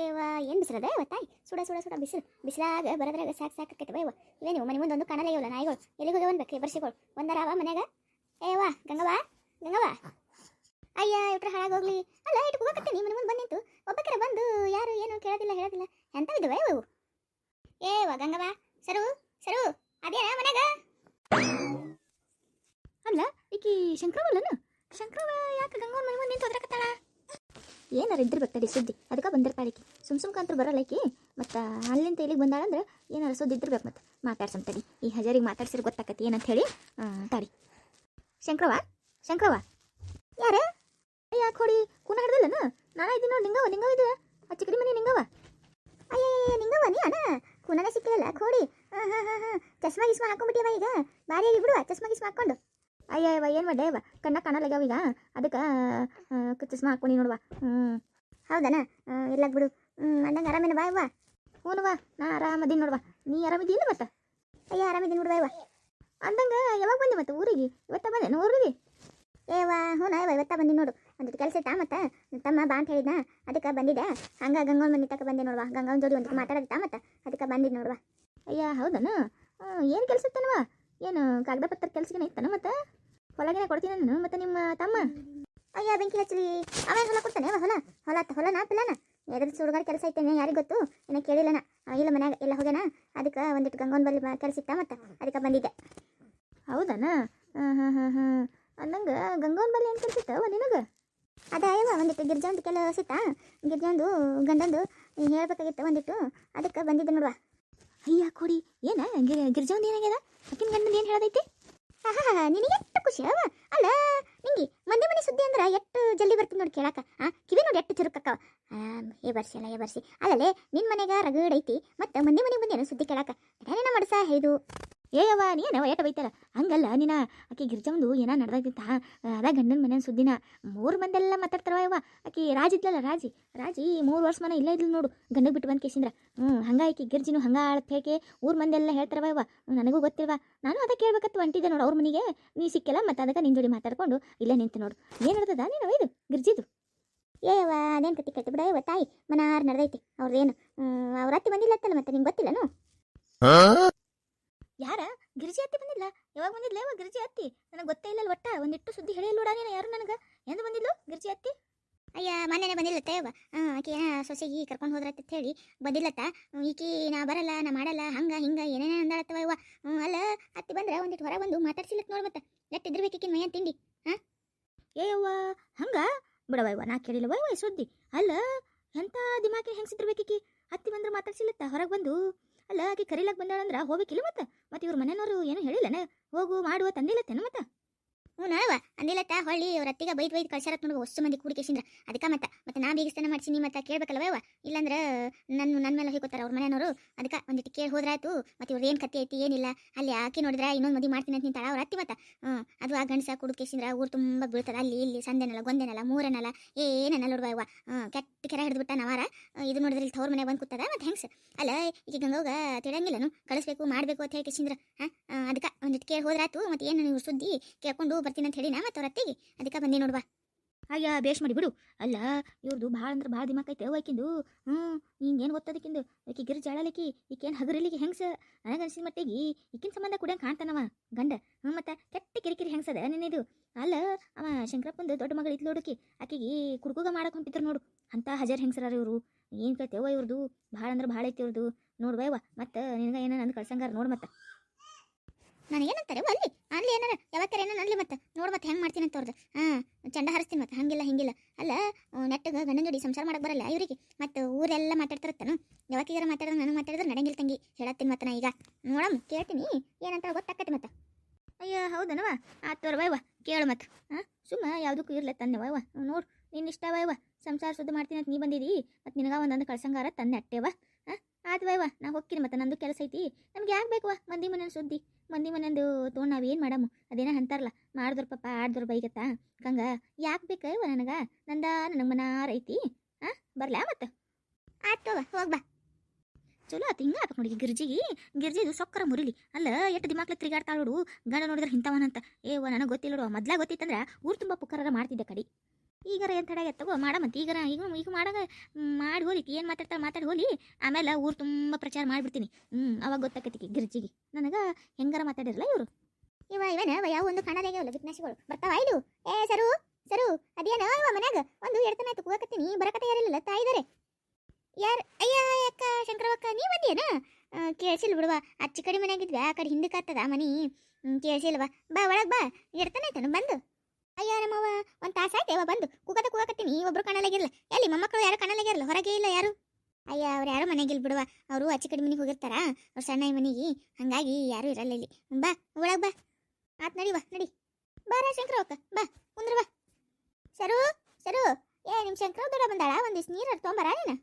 ಏವ ಏನು ಬಿಸಿಲದ? ಇವತ್ತಾಯ್ ಸುಡ ಸುಡ ಸುಡ, ಬಿಸಿಲು. ಬಿಸಿಲಾಗ ಬರದ್ರಾಗ ಸಾಕು ಸಾಕೈತೆ ಬೈವ ಇವೇನು ಮನೆ ಮುಂದೆ ಒಂದು ಕಾಣಲೇ ಇವಲ್ಲ ನಾಯಿಗಳು? ಎಲ್ಲಿಗೆ ಹೋಗಿ ಒಂದ್ಬೇಕು ಬರ್ಸಿಗಳು ಒಂದರಾವ ಮನ್ಯಾಗ? ಏವಾ ಗಂಗವಾ ಗಂಗವಾ ಅಯ್ಯ ಇಟ್ರ ಹಾಳಾಗೋಗ್ಲಿ ಅಲ್ಲ ಇಟ್ಟು ಹೋಗಕತ್ತೀನಿ, ಮನೆ ಮುಂದೆ ಬಂದಿತ್ತು. ಒಬ್ಬಕರ ಬಂದು ಯಾರು ಏನು ಕೇಳೋದಿಲ್ಲ, ಹೇಳೋದಿಲ್ಲ. ಎಂತ ಇದ್ದಾವೆ ಇವು? ಏವ ಗಂಗವಾ ಸರು ಸರು, ಅದೇನ ಮನ್ಯಾಗ? ಅಲ್ಲ, ಈಕಿ ಶಂಕ್ರವಲ್ಲನು? ಶಂಕ್ರವ ಯಾಕೆ ಗಂಗವ್ವ ಮನೆ ಏನಾರ ಇದ್ದಿರ್ಬೇಕು ಸುದ್ದಿ. ಅದಕ್ಕೆ ಬಂದಿರ್ತಾಳೆ ಈಕಿ. ಸುಮ್ ಕಂತ್ರ ಬರಲ್ಲ ಈಕಿ. ಮತ್ತು ಅಲ್ಲಿಂದ ಇಲ್ಲಿಗೆ ಬಂದಾಳಂದ್ರೆ ಏನಾರ ಸುದ್ದಿ ಇದ್ದಿರ್ಬೇಕು ಮತ್ತೆ. ಮಾತಾಡ್ಸಮ್ ತಡಿ. ಈ ಹಜಾರಿಗೆ ಮಾತಾಡ್ಸಿದ್ರೆ ಗೊತ್ತಾಕತಿ ಏನಂತ ಹೇಳಿ ತಡಿ ಶಂಕ್ರವ ಶಂಕರವ ಯಾರ? ಯಾಕೆ ಹೊಡಿ? ಕೂನ ಹಿಡ್ದಲ್ಲನ? ನಾನು ಇದ್ದೀನಿ ನೋಡಿ ನಿಂಗವ ನಿಂಗವ ಇದು? ಆ ಚಿಕ್ಕಡಿ ಮನೆ ನಿಂಗವ ಅಯ್ಯ ನಿಂಗವ ನೀ ಅಣ್ಣ ಕೂನನೇ ಸಿಕ್ಕಿಲ್ಲ ಕೋಡಿ ಹಾಂ ಹಾಂ ಹಾಂ ಹಾಂ. ಚಸ್ಮಾ, ಗಿಸ್ಮಾ ಹಾಕೊಂಡ್ಬಿಟ್ಟಿಯವ ಈಗ. ಬಾರಿ ಆಗಿ ಬಿಡುವ ಚಸ್ಮಾ, ಗಿಸ್ಮಾ ಹಾಕೊಂಡು ಅಯ್ಯವ್ವ ಏನು ಮಾಡ್ದೆ? ಕಣ್ಣ ಕಾಣಲಾಗ್ಯಾವ ಈಗ? ಅದಕ್ಕೆ ಚಸ್ಮಾ ಹಾಕೊಂಡು ನೋಡುವ ಹ್ಞೂ ಹೌದನ? ಎಲ್ಲ ಬಿಡು. ಹ್ಞೂ ಅಂದಂಗೆ ಆರಾಮೇನ ಬಾ ಯವ್ವ ಹ್ಞೂನವ್ವ ನಾ ಆರಾಮದೀನಿ ನೋಡುವ ನೀ ಆರಾಮಿದ್ದೀನಿ ಮತ್ತೆ? ಅಯ್ಯ ಆರಾಮಿದ್ದೀನಿ ನೋಡುವ ಯವ್ವ ಅಂದಂಗೆ ಯಾವಾಗ ಬಂದೆ ಮತ್ತೆ ಊರಿಗೆ? ಇವತ್ತ ಬಂದೆ ಊರಿಗೆ? ಏವ ಹ್ಞೂ ಯವ್ವ ಇವತ್ತ ಬಂದಿ ನೋಡು. ಒಂದಿಟ್ಟು ಕೆಲಸ ಇತ್ತಾ ಮತ್ತೆ? ತಮ್ಮ ಬಾ ಅಂತ ಹೇಳಿದ್ನ. ಅದಕ್ಕೆ ಬಂದಿದ್ದೆ. ಹಂಗೆ ಗಂಗವನ್ ಮನೆ ತಕ ಬಂದೆ ನೋಡುವ ಗಂಗನ ಜೋಡಿ ಒಂದಿಟ್ಟು ಮಾತಾಡತ್ತಾ ಮತ್ತೆ? ಅದಕ್ಕೆ ಬಂದಿದ್ದು ನೋಡುವ ಅಯ್ಯ, ಹೌದನ? ಏನು ಕೆಲಸ ಇತ್ತನವ ಏನು ಕಾಗದ ಪತ್ರ ಕೆಲಸಗೇನ ಇತ್ತನ ಮತ್ತೆ? ಹೊಲಗೇನೆ ಕೊಡ್ತೀನಿ ನಾನು ಮತ್ತೆ ನಿಮ್ಮ ತಮ್ಮ? ಅಯ್ಯ ಬೆಂಕಿ ಹಚ್ಚಲಿ. ಆಮೇಲೆ ಹೊಲ ಕೊಡ್ತಾನೆ? ಅವ ಹೊಲ. ಹೊಲ ಹೊಲನ ಹೊಲ ನಾ ಪಿಲ್ಲನ ಎದ್ರ ಸುಡುಗಾರ ಕೆಲಸ ಐತೇನೆ ಯಾರಿಗೆ ಗೊತ್ತು? ಇನ್ನ ಕೇಳಿಲ್ಲನ. ಇಲ್ಲ ಮನ್ಯಾಗ ಎಲ್ಲ ಹೋಗ್ಯಾನ? ಅದಕ್ಕೆ ಒಂದಿಟ್ಟು ಗಂಗೋನ್ ಬಲ್ಲಿ ಕೆಲಸ ಇತ್ತ ಮತ್ತೆ? ಅದಕ್ಕೆ ಬಂದಿದ್ದೆ. ಹೌದನ? ಹಾಂ ಹಾಂ ಹಾಂ ಹಾಂ. ನಂಗೆ ಗಂಗೋನ್ ಬಲ್ಲಿ ಏನು ಕೆಲಸ ಇತ್ತವ ನಿನಗೆ? ಅದ ಅಯ್ಯವ ಒಂದಿಟ್ಟು ಗಿರ್ಜಾಂದು ಕೆಲಸ ಇತ್ತ? ಗಿರ್ಜಾಂದು ಗಂಡಂದು ಹೇಳ್ಬೇಕಾಗಿತ್ತು ಒಂದಿಟ್ಟು. ಅದಕ್ಕೆ ಬಂದಿದ್ದೆ ನೋಡುವ. ಅಯ್ಯ ಕೊಡಿ. ಏನ? ಗಿರ್ ಗಿರ್ಜಾಂದು ಏನಾಗ್ಯದ? ಅಕ್ಕಿನ ಗಂಡಂದು ಏನು ಹೇಳೋದೈತಿ? ಆಹಾ ನಿನಗೆ? ಎಷ್ಟು ಖುಷಿ, ಅವ? ಅಲ್ಲ, ನಿಂಗೆ, ಮಂದಿ ಮನೆ ಸುದ್ದಿ ಅಂದ್ರೆ ಎಷ್ಟು ಜಲ್ದಿ ಬರ್ತೀನಿ ನೋಡಿ ಕೇಳಾಕ, ಆ? ಕಿವಿ ನೋಡಿ ಎಷ್ಟು ಚುರುಕಕ್ಕವ ಏ ಬರ್ಸಿ ಅಲ್ಲ ಏ ಬರ್ಸಿ ಅಲ್ಲಲೇ ನಿನ್ನ ಮನೆಗ ರಗಡ್ ಐತಿ, ಮತ್ತೆ ಮಂದಿ ಮನೆಗೆ ಬಂದೇನು ಸುದ್ದಿ ಕೇಳಾಕ? ಏನೇನ ಮಡಸ ಇದು ಏಯವ್ವ ನೀನವ ಏಟ ಬೈತಾರ? ಹಂಗಲ್ಲ ನೀನ ಆಕಿ ಗಿರ್ಜಮ್ದು ಏನ ನಡ್ದೈತಿತ್ತ ಅದ ಗಂಡನ ಮನೆ ಸುದ್ದಿನ ಮೂರು ಮಂದೆಲ್ಲ ಮಾತಾಡ್ತಾರವ ಯವ್ವ ಆಕಿ ರಾಜ್ ಇದ್ಲಲ್ಲ, ರಾಜಿ? ರಾಜಿ ಮೂರು ವರ್ಷ ಮನೆ ಇಲ್ಲೇ ಇದ್ಲು ನೋಡು, ಗಂಡಗೆ ಬಿಟ್ಟು ಬಂದು ಕೇಸಿಂದ್ರ. ಹ್ಞೂ ಹಂಗ ಆಕಿ ಗಿರ್ಜಿನು ಹಂಗ ಆಳತ್ ಹೇಗೆ ಊರ್ ಮಂದೆಲ್ಲ ಹೇಳ್ತಾರವ ಯವ್ವ ನನಗೂ ಗೊತ್ತಿಲ್ವಾ. ನಾನು ಅದ ಕೇಳ್ಬೇಕತ್ತು ಹೊಂಟಿದ್ದೆ ನೋಡು ಅವ್ರ ಮನೆಗೆ. ನೀ ಸಿಕ್ಕಿಲ್ಲ ಮತ್ತೆ ಅದಕ್ಕೆ ನಿನ್ ಜೋಡಿ ಮಾತಾಡ್ಕೊಂಡು ಇಲ್ಲೇ ನಿಂತು ನೋಡು. ಏನು ನಡ್ದದ ನೀನು ಇದು, ಗಿರ್ಜಿದು? ಏಯವ್ವ ಅದೇನು ಕಟ್ಟಿ ಕಟ್ಟಿ ಬಿಡ ತಾಯಿ ಮನಾರ್ ನಡ್ದೈತಿ. ಅವ್ರದ್ದೇನು ಅವ್ರ ಅತ್ತಿ ಬಂದಿಲ್ಲತ್ತಲ್ಲ ಮತ್ತೆ ನಿಂಗೆ ಗೊತ್ತಿಲ್ಲನು ಯಾರ? ಗಿರಿಜಿ ಅತ್ತಿ ಬಂದಿಲ್ಲ ಯಾವಾಗ ಬಂದಿಲ್ಲ ಯಾವಾಗ ಗಿರಿಜಿ ಅತ್ತಿ? ನನಗೆ ಗೊತ್ತೇ ಇಲ್ಲ ಒಟ್ಟ ಒಂದಿಟ್ಟು ಸುದ್ದಿ ಹೇಳಿಲ್ಲ ನೀನು ಯಾರು ನನಗೆ? ಎಂದು ಬಂದಿದ್ಲು ಗಿರಿಜಿ ಅತ್ತಿ? ಅಯ್ಯ ಮನೇನೆ ಬಂದಿಲ್ಲತ್ತ ಯವ್ವ ಆಕೆ ಸೊಸೆಗೆ ಕರ್ಕೊಂಡು ಹೋದ್ರತ್ತ ಅಂತ ಹೇಳಿ ಬಂದಿಲ್ಲತ್ತ. ಈಕಿ ನಾ ಬರಲ್ಲ ನಾ ಮಾಡಲ್ಲ ಹಂಗ ಹಿಂಗ ಏನೇನೇ ಅಂದಾಳತ್ತವ ಯವ್ವ ಅಲ್ಲ ಅತ್ತಿ ಬಂದ್ರೆ ಒಂದಿಟ್ಟು ಹೊರ ಬಂದು ಮಾತಾಡ್ಸಿಲಕ್ಕೆ ನೋಡ್ಬತ್ತ ಮತ್ತೆ. ಇದ್ರ ಬೇಕಿಕ್ಕಿನ ಮೈಯನ್ ತಿಂಡಿ ಹಾ? ಯವ್ವ ಹಂಗ? ಬಿಡವ ಯವ್ವ ನಾ ಕೇಳಿಲ್ಲ ವಯ್ ಸುದ್ದಿ. ಅಲ್ಲ ಎಂತ ದಿಮಾಕಿ ಹೆಂಗ್ಸಿದ್ರಬೇಕಿಕಿ ಅತ್ತಿ ಬಂದ್ರೆ ಮಾತಾಡ್ಸಿಲ್ಲತ್ತ ಹೊರಗೆ ಬಂದು? ಅಲ್ಲ, ಆಕಿ ಕರೀಲಕ್ ಬಂದಾಳಂದ್ರ ಹೋಗ್ಬೇಕಿಲ್ಲ ಮತ್ತೆ? ಮತ್ತೆ ಇವ್ರ ಮನೆಯವರು ಏನು ಹೇಳಿಲ್ಲನ? ಹೋಗು, ಮಾಡುವ ತಂದಿಲ್ಲತ್ತೇನು ಮತ್ತೆ? ಹ್ಞೂ ನಾವ ಅಂದಿಲ್ಲತ್ತ ಹೊಳ್ಳಿ ಅವ್ರ ಅತ್ತಿಗೆ ಬೈದ್ ಬೈದ್ ಕಳ್ಸಾರತ್ ನೋಡುವ ಹೊಸ ಮಂದಿ ಕೂಡಿಕೇಶಿಂದ್ರ ಅದಕ್ಕೆ ಮತ್ತೆ ಮತ್ತೆ ನಾ ಬೀಗಿಸ್ತಾನೆ ಮಾಡ್ಸಿನಿ ಮತ್ತೆ ಕೇಳ್ಬೇಕಲ್ವ ಯವ್ವ ಇಲ್ಲಾಂದ್ರ ನನ್ನ ನನ್ನ ಮೇಲೆ ಹೋಗ್ಕೋತಾರ ಅವ್ರ ಮನೆಯವರು. ಅದಕ್ಕೆ ಒಂದಿಟ್ಟು ಕೇಳಿ ಹೋದ್ರಾಯ್ತು, ಮತ್ತೆ ಇವ್ರು ಏನು ಕತ್ತಿ ಐತಿ, ಏನಿಲ್ಲ. ಅಲ್ಲಿ ಆಕಿ ನೋಡಿದ್ರೆ ಇನ್ನೊಂದು ಮದಿ ಮಾಡ್ತೀನಿ ಅಂತ ನಿಂತಾಳ, ಅವ್ರ ಅತ್ತಿ ಮತ್ತೆ. ಅದು ಆ ಗಂಡಸ ಕುಡುಕೇಸಿಂದ್ರ ಊರು ತುಂಬ ಬೀಳ್ತದ. ಅಲ್ಲಿ ಇಲ್ಲಿ ಸಂದೆನಲ್ಲ, ಗೊಂದೆನಲ್ಲ, ಮೂರನಲ್ಲ ಏನಲ್ಲ ನೋಡುವ ಇವ ಕೆಟ್ಟ ಕೆರೆ ಹಿಡಿದ್ಬಿಟ್ಟ ನವಾರ. ಇದು ನೋಡಿದ್ರೆ ಇಲ್ಲಿ ತವ್ರ ಮನೆ ಬಂದು ಕೂತದ, ಮತ್ತೆ ಹೆಂಗ್ಸ? ಅಲ್ಲ ಈಗ ಗಂಗೋಗ ತಿಳಂಗಿಲ್ಲನು ಕಳಿಸ್ಬೇಕು, ಮಾಡಬೇಕು ಅಂತ ಹೇಳಿ ಕೇಸಿಂದ್ರ. ಹಾಂ ಅದಕ್ಕೆ ಒಂದಿಟ್ಟು ಕೇಳಿ ಹೋದ್ರಾಯ್ತು, ಮತ್ತೆ ಏನು ಸುದ್ದಿ ಕೇಳ್ಕೊಂಡು ಬರ್ತೀನಿ ಅಂತ ಹೇಳಿ ಮತ್ತೆ ಅವ್ರ ಅತ್ತಿಗೆ. ಅದಕ್ಕೆ ಬಂದೆ ನೋಡ್ವಾ ಅಯ್ಯ, ಬೇಷ್ ಮಾಡಿ ಬಿಡು. ಅಲ್ಲ ಇವ್ರದ್ದು ಭಾಳ ಅಂದ್ರೆ ಭಾಳ ದಿಮಾಕ್ ಐತೆ ಆಕಿಂದು ಹ್ಞೂ ಹಿಂಗೇನು ಗೊತ್ತದಕ್ಕಿಂದು ಈಕಿ ಗಿರ್ ಜಾಳಲಿಕ್ಕಿ ಈಕೇನು ಹಗರಲಿಗೆ ಹೆಂಗ್ಸ? ನನಗನ್ಸಿದ ಮಟ್ಟಿಗೆ ಈಕಿನ ಸಂಬಂಧ ಕೂಡ ಕಾಣ್ತಾನವ, ಗಂಡ. ಹ್ಞೂ ಮತ್ತೆ ಕೆಟ್ಟ ಕಿರಿಕಿರಿ ಹೆಂಗ್ಸದ ನಿನ್ನಿದು? ಅಲ್ಲ, ಅವ ಶಂಕರಪ್ಪಂದು ದೊಡ್ಡ ಮಗಳು ಇದ್ಲು ನೋಡಕಿ, ಆಕಿಗೆ ಕುಡ್ಕುಗ ಮಾಡಕ್ ಹೊಂಟಿದ್ರು ನೋಡು. ಅಂತ ಹಜಾರ್ ಹೆಂಗ್ಸರ ಇವರು. ಏನು ಕೇಳ್ತೇವ ಇವ್ರದ್ದು ಭಾಳ ಅಂದ್ರೆ ಭಾಳ ಐತಿ ಇವ್ರದ್ದು ನೋಡ್ವಾ ಮತ್ತೆ ನಿನಗೆ ಏನೋ ನಂದು ಕಳ್ಸಂಗಾರ ನೋಡು ಮತ್ತೆ. ನಾನು ಏನಂತಾರೆ ಅಲ್ಲಿ ಅಲ್ಲಿ ಏನಾರ ಯಾವತ್ತರ ಏನೋ ಅನ್ಲಿ ಮತ್ತೆ. ನೋಡು ಮತ್ತೆ ಹೆಂಗೆ ಮಾಡ್ತೀನಿ ಅಂತ ಅವ್ರದ್ದು ಹಾಂ, ಚಂಡ ಹರಿಸ್ತೀನಿ ಮತ್ತೆ. ಹಂಗಿಲ್ಲ, ಹಿಂಗಿಲ್ಲ. ಅಲ್ಲ ನೆಟ್ಟಗೆ ಗಂಡನ ಜೋಡಿ ಸಂಸಾರ ಮಾಡಕ್ಕೆ ಬರಲ್ಲ ಇವರಿಗೆ. ಮತ್ತೆ ಊರೆಲ್ಲ ಮಾತಾಡ್ತಿರತ್ತಾನು? ಯಾವತ್ತಿಗಾರ ಮಾತಾಡಿದ್ರೆ, ನನಗೆ ಮಾತಾಡಿದ್ರೆ, ನಡಂಗಿಲ್ಲ ತಂಗಿ. ಹೇಳತ್ತೀನಿ ಮತ್ತೆ ನಾ ಈಗ. ನೋಡಮ್ ಕೇಳ್ತೀನಿ. ಏನಂತ ಗೊತ್ತಾಕತಿ ಮತ್ತೆ. ಅಯ್ಯೋ ಹೌದನವ ಆತೋರ್ ವೈವ ಕೇಳು ಮತ್ತೆ. ಹಾಂ ಸುಮ್ಮ ಯಾವುದಕ್ಕೂ ಇರ್ಲ ತಂದೆ ವೈವ ನೋಡು ನಿನ್ನ ಇಷ್ಟ ವೈವ ಸಂಸಾರ ಶುದ್ಧ ಮಾಡ್ತೀನಿ ಅಂತ ನೀ ಬಂದಿದಿ. ಮತ್ತೆ ನಿನಗ ಒಂದೊಂದು ಕಳ್ಸಂಗಾರ ತಂದೆ ಅಟ್ಟೆವ ಹಾಂ ಆತು ವೈವ ನಾ ಹೋಗ್ತೀನಿ ಮತ್ತೆ, ನಂದು ಕೆಲಸ ಐತಿ. ನಮ್ಗೆ ಯಾಕೆ ಬೇಕವಾ ಮಂದಿ ಮನೆ ಸುದ್ದಿ. ಮಂದಿ ಮನೆಯಂದು ನಾವು ಏನು ಮಾಡಮ್ಮ ಅದೇನ ಅಂತಾರಲ್ಲ, ಮಾಡಿದ್ರ ಪಾಪ, ಆಡ್ದ್ರ ಬೈಗತ್ತಾ? ಹಂಗ ಯಾಕೆ ಬೇಕವ ನನಗ? ನಂದ ನನಗೆ ಮನಾರ ಐತಿ. ಹಾಂ ಬರಲಾ ಮತ್ತೆ? ಆಯ್ತು ಹೋಗ್ಬಾ ಚಲೋ ಆತು, ಹಿಂಗ ಆತ ನೋಡಿ ಗಿರ್ಜಿಗಿ. ಗಿರ್ಜಿದು ಸೊಕ್ಕರ ಮುರಿಲಿ. ಅಲ್ಲ ಎಷ್ಟು ದಿಮಾಕ್ಲೆ ತಿರುಗಾಡ್ತಾಳೋಡು ಗಂಡ ನೋಡಿದ್ರೆ ಇಂಥವನಂತ ಏವ ನನಗೆ ಗೊತ್ತಿಲ್ಲ ಮೊದ್ಲಾಗ ಮೊದ್ಲ ಗೊತ್ತಿತ್ತಂದ್ರೆ ಊರು ತುಂಬ ಪುಕ್ಕರ ಮಾಡ್ತಿದ್ದೆ ಕಡಿ. ಈಗಾರ ಏನು ತಡ ತಗೋ ಮಾಡಮಂತ ಈಗಾರ, ಈಗ ಈಗ ಮಾಡಾಗ ಮಾಡಿ ಹೋಲಿ ಏನು ಮಾತಾಡ್ತಾರೆ ಮಾತಾಡಿ ಹೋಲಿ. ಆಮೇಲೆ ಊರು ತುಂಬ ಪ್ರಚಾರ ಮಾಡಿಬಿಡ್ತೀನಿ. ಹ್ಞೂ ಅವಾಗ ಗೊತ್ತಾಕೈತಿ ಗಿರ್ಜಿಗೆ. ನನಗೆ ಹೆಂಗಾರ ಮಾತಾಡಿರಲ್ಲ ಇವರು? ಇವ, ಇವನ ಯಾವ ಒಂದು ಕಾಣಲಾಗ್ಯಾವಲ್ಲ ಬಿಟ್ನಾಶಿಗಳು ಬರ್ತಾವ ಇದು ಏ, ಸರು ಸರು, ಅದೇನ ಇವ ಮನ್ಯಾಗ? ಒಂದು ಎಡ್ತನ ಆಯ್ತು, ಕೂಗಕತ್ತೀನಿ. ಬರಕತ್ತ ಯಾರಿಲ್ಲ ತಾಯಿದಾರೆ ಯಾರ? ಅಯ್ಯ ಅಕ್ಕ, ಶಂಕರವಕ್ಕ, ನೀ ಬಂದೇನ ಕೇಳಿಸಿಲ್ಲ ಬಿಡುವ. ಅಚ್ಚಿ ಕಡೆ ಮನ್ಯಾಗಿದ್ವಿ ಆ ಕಡೆ ಹಿಂದಕ್ಕೆ ಆಗ್ತದ ಮನಿ. ಕೇಳಿಸಿಲ್ವಾ ಬಾ, ಒಳಗೆ ಬಾ. ಎಡ್ತನ ಆಯ್ತಾನ, ಬಂದು. ಅಯ್ಯ, ನಮ್ಮವ್ವ ಒಂದು ತಾಸು ಆಯ್ತೇವ ಬಂದು ಕೂಗದ ಕೂಗಕತ್ತೀನಿ. ಒಬ್ರು ಕಾಣಲಾಗಿರಲ್ಲ ಎಲ್ಲಿ ಮೊಮ್ಮಕ್ಕಳು ಯಾರು ಕಾಣಲಾಗಿರಲ್ಲ ಹೊರಗೆ ಇಲ್ಲ ಯಾರು? ಅಯ್ಯ, ಅವ್ರು ಯಾರು ಮನೆಗೆ ಬಿಡುವ ಅವರು ಅಚ್ಚ ಕಡೆ ಮನೆಗೆ ಹೋಗಿರ್ತಾರ? ಅವ್ರು ಸಣ್ಣ ಮನೆಗೆ. ಹಂಗಾಗಿ ಯಾರು ಇರಲ್ಲ ಇಲ್ಲಿ. ಬಾ. ಒಳಗೆ ಬಾ. ಆತ್ ನಡಿ ಬಾ ನಡಿ. ಬಾರ ಶಂಕರವಕ್ಕ ಬಾ, ಕುಂದ್ರ ಬಾ. ಸರು ಸರು ಏ ನಿಮ್ಮ ಶಂಕರ ದೊಡ್ಡ ಬಂದಾಳ? ಒಂದಿವ್ಸ ನೀರು ತೊಗೊಂಬರ ನೀನು?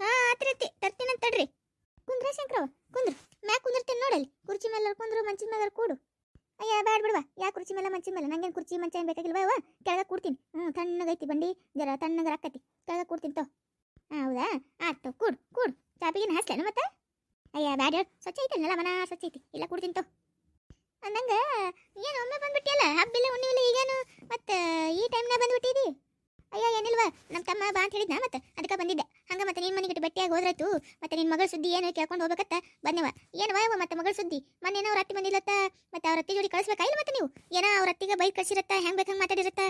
ಹಾ ಆತ್ರತಿ ತರ್ತೀನಂತ ತಡ್ರಿ. ಕುಂದ್ರ ಶಂಕರವ ಕುಂದ್ರ. ಮ್ಯಾಕ್ ಕುಂದಿರ್ತೀನಿ ನೋಡಲ್ಲಿ ಕುರ್ಚಿ ಮೇಲೆ ಕುಂದ್ರು ಮಂಚಿನ ಮೇಲೆ ಕೂಡು. ಅಯ್ಯ, ಬ್ಯಾಡ ಬಿಡುವ. ಯಾ ಕುರ್ಚಿ ಮೇಲೆ, ಮಂಚಿ ಮೇಲೆ? ನಂಗೇನು ಕುರ್ಚಿ, ಮಂಚ ಏನು ಬೇಕಾಗಿಲ್ವ ಅವ ಕೆಳಗೆ ಕೂಡ್ತೀನಿ. ಹ್ಞೂ ತಣ್ಣಗೈತಿ ಬಂಡಿ. ಜರ ತಣ್ಣಗೆ ರಾಕತಿ ಕೆಳಗೆ ಕೂಡ್ತೀನಿ, ತೋ. ಹೌದಾ? ಆಯ್ತು ಕೂಡು ಕೂಡು. ಚಾಪಿಗೆ ಹಾಸ್ಲೇನು ಮತ್ತೆ? ಅಯ್ಯ, ಬ್ಯಾಡ. ಸ್ವಚ್ಛ ಐತಲ್ಲ ಮನ ಸ್ವಚ್ಛ ಐತಿ. ಇಲ್ಲ, ಕೂಡ್ತೀನಿ, ತೋ. ಅಂದಂಗ, ಏನು ಒಮ್ಮೆ ಬಂದ್ಬಿಟ್ಟಿಯಲ್ಲ? ಹಬ್ಬಿಲ್ಲ, ಉಣ್ಣಿವಿಲ್ಲ, ಈಗೇನು? ಮತ್ತೆ, ಈ ಟೈಮ್ನಾಗ ಬಂದ್ಬಿಟ್ಟಿದಿ? ಅಯ್ಯ, ಏನಿಲ್ವ? ನಮ್ಮ ತಮ್ಮ ಬಾ ಅಂತ ಹೇಳಿದ್ನ ಮತ್ತೆ? ಅದಕ್ಕೆ ಬಂದಿದ್ದೆ. ಹಂಗೆ ಮತ್ತೆ ನಿನ್ನ ಮನೆಗೆ ಬಟ್ಟೆಯಾಗಿ ಹೋದ್ರಾಯ್ತು? ಮತ್ತೆ ನಿನ್ನ ಮಗಳ ಸುದ್ದಿ ಏನು ಕೇಳ್ಕೊಂಡು ಹೋಗ್ಬೇಕತ್ತ? ಬಂದೆವ ಏನು ವಾಯವ ಮತ್ತೆ ಮಗಳ ಸುದ್ದಿ? ಮೊನ್ನೆ ಏನೋ ಅವ್ರ ಅತ್ತಿ ಬಂದಿಲ್ಲತ್ತ? ಮತ್ತೆ ಅವ್ರ ಅತ್ತಿ ಜೋಡಿ ಕಳಿಸ್ಬೇಕಾ ಇಲ್ಲ ಮತ್ತೆ ನೀವು? ಏನೋ ಅವ್ರ ಅತ್ತಿಗೆ ಬೈಕ್ ಕಳಿಸಿರತ್ತ? ಹೆಂಗೆ ಬೇಕು ಹಂಗೆ ಮಾತಾಡಿರತ್ತ?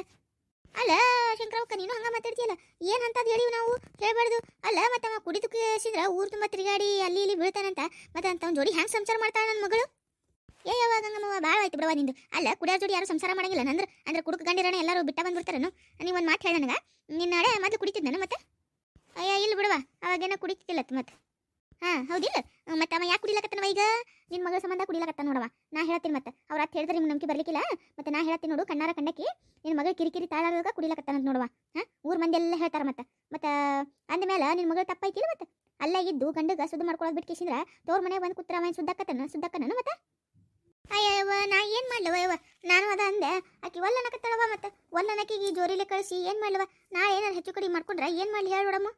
ಅಲ್ಲ ಶಂಕರವಕ್ಕ ನೀನು ಹಂಗೆ ಮಾತಾಡ್ತೀಯಲ್ಲ? ಏನು ಅಂತದ್ ಹೇಳಿವ್ ನಾವು? ಹೇಳ್ಬಾರ್ದು ಅಲ್ಲ ಮತ್ತೆ ಅವ ಕುಡಿದು ಕೇಸಿದ್ರ ಊರ್ ತುಂಬ ತಿರುಗಾಡಿ, ಅಲ್ಲಿ ಇಲ್ಲಿ ಬೀಳ್ತಾನಂತ. ಮತ್ತೆ ಅಂತ ಅವ್ನ ಜೋಡಿ ಹ್ಯಾಂಗೆ ಸಂಸಾರ ಮಾಡ್ತಾಳೆ ನನ್ನ ಮಗಳು? ಏ ಯಾವಾಗ ಭಾಳ ಆಯ್ತು ಬಿಡವ ನಿಂದು? ಅಲ್ಲ, ಕುಡಿಯೋ ಜೋಡಿ ಯಾರು ಸಂಸಾರ ಮಾಡಂಗಿಲ್ಲ. ಅಂದ್ರೆ ಅಂದ್ರೆ ಕುಡುಕ ಗಂಡಿರೋಣ ಎಲ್ಲರೂ ಬಿಟ್ಟ ಬಂದ್ಬಿಡ್ತಾರನು? ನೀವು ಒಂದು ಮಾತು ಹೇಳ ನನಗೆ ನಿನ್ನ ನಾಳೆ ಮೊದಲು ನಾನು ಮತ್ತೆ? ಅಯ್ಯ, ಇಲ್ಲ ಬಿಡವ ಅವಾಗೇನೋ ಕುಡಿತಿಲ್ಲ ಮತ್ತೆ ಹಾಂ, ಹೌದಿಲ್ಲ? ಮತ್ತೆ ಅವ ಯಾಕೆ ಕುಡಿಲಕತ್ತನವ ಈಗ? ನಿನ್ನ ಮಗಳ ಸಂಬಂಧ ಕುಡಿಲಕತ್ತ ನೋಡವ ನಾ ಹೇಳ್ತೀನಿ ಮತ್ತೆ ಅವ್ರ ಅತ್ತ ಹೇಳಿದ್ರೆ ನಿಮ್ಗೆ ನಂಬಿಕೆ ಬರ್ಲಿಕ್ಕಿಲ್ಲ. ಮತ್ತೆ ನಾ ಹೇಳ್ತೀನಿ ನೋಡು, ಕಣ್ಣಾರ ಕಂಡಕ್ಕೆ ನಿನ್ನ ಮಗಳ ಕಿರಿಕಿರಿ ತಾಳಾಗ ಕುಡಿಲಕತ್ತನ ನೋಡವ ಹಾಂ, ಊರ ಮಂದಿ ಎಲ್ಲ ಹೇಳ್ತಾರ ಮತ್ತೆ ಮತ್ತೆ ಅಂದಮೇಲೆ ನಿನ್ನ ಮಗಳು ತಪ್ಪೈತಿಲ್ಲ ಮತ್ತೆ ಅಲ್ಲೇ ಇದ್ದು ಗಂಡಗ ಸುದ್ದು ಮಾಡ್ಕೊಳ್ಳೋದು ಬಿಟ್ಟು ತೋರ್ ಮನೆಗೆ ಬಂದು ಕೂತ್ರ ಅವ ಸುದ್ದಕ್ಕತ್ತನ ಸುದ್ದಕ್ಕನ ಮತ್ತೆ? ಅಯ್ಯವ್ವ ನಾ ಏನ್ ಮಾಡ್ಲವ ಯವ್ವ ನಾನು ಅದ ಅಂದೆ, ಆಕಿ ಒಲ್ಲನಕತ್ತಳವ ಮತ್ತೆ ಒಲ್ಲನಕಿಗೆ ಜೋರಿಲೆ ಕಳಿಸಿ ಏನ್ ಮಾಡ್ಲವ ನಾ ಏನಾರು ಹೆಚ್ಚು ಕಡಿಮೆ ಮಾಡ್ಕೊಂಡ್ರ ಏನ್ ಮಾಡ್ಲಿ ಹೇಳೋಡಮ್ಮ